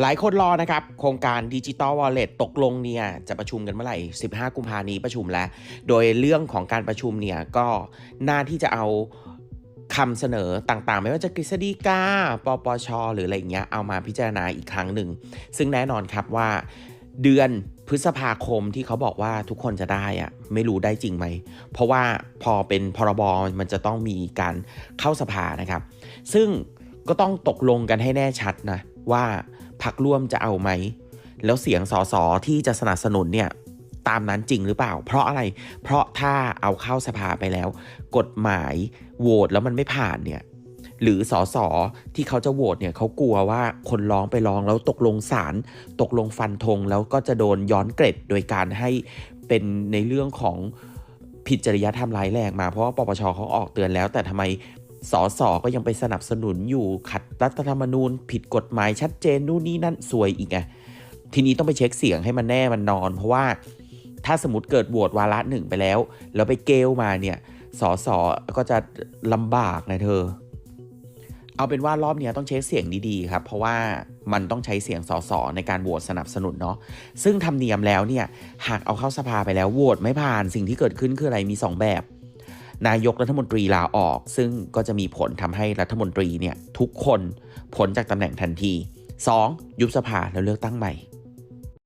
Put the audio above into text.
หลายคนรอนะครับ โครงการดิจิตอลวอลเล็ตตกลงเนี่ย จะประชุมกันเมื่อไหร่ 15 กุมภานี้ประชุมแล้ว โดยเรื่องของการประชุมเนี่ย ก็น่าที่จะเอาคำเสนอต่างๆ ไม่ว่าจะกฤษฎีกา ปปช หรืออะไรอย่างเงี้ย เอามาพิจารณาอีกครั้งหนึ่ง ซึ่งแน่นอนครับว่าเดือนพฤษภาคมที่เขาบอกว่าทุกคนจะได้อะไม่รู้ได้จริงไหม เพราะว่าพอเป็นพรบมันจะต้องมีการเข้าสภานะครับ ซึ่ง ก็ต้องตกลงกันให้แน่ชัดนะว่าพักร่วมจะเอาไหม แล้วเสียงสสที่จะสนับสนุนเนี่ยตามนั้นจริงหรือเปล่า เพราะอะไร เพราะถ้าเอาเข้าสภาไปแล้ว กฎหมายโหวตแล้วมันไม่ผ่านเนี่ยหรือสอสอที่เขาจะโหวตเนี่ยเขากลัวว่าคนร้องไปร้องแล้วตกลงศาลตกลงฟันธงแล้วก็จะโดนย้อนเกร็ดโดยการให้เป็นในเรื่องของผิดจริยธรรมร้ายแรงมาเพราะว่าปปชเขาออกเตือนแล้ว แต่ทำไม สอสอก็ยังไปสนับสนุนอยู่ขัดรัฐธรรมนูญ ผิดกฎหมายชัดเจนนู่นนี่นั่นสวยอีกไงทีนี้ต้องไปเช็คเสียงให้มันแน่มันนอน เพราะว่าถ้าสมมติเกิดโหวตวาระหนึ่งไปแล้ว แล้วไปเกลมาเนี่ยสอสอก็จะลำบากนะเธอ เอาเป็นว่ารอบนี้ต้องเช็คเสียงดีๆครับ เพราะว่ามันต้องใช้เสียงสสในการโหวตสนับสนุนเนาะซึ่งทำเนียมแล้วเนี่ยหากเอาเข้าสภาไปแล้วโหวตไม่ผ่านสิ่งที่เกิดขึ้นคืออะไรมี 2 แบบ นายกรัฐมนตรีลาออก ซึ่งก็จะมีผลทำให้รัฐมนตรีเนี่ยทุกคนพ้นจากตำแหน่งทันที 2. ยุบสภาแล้วเลือกตั้งใหม่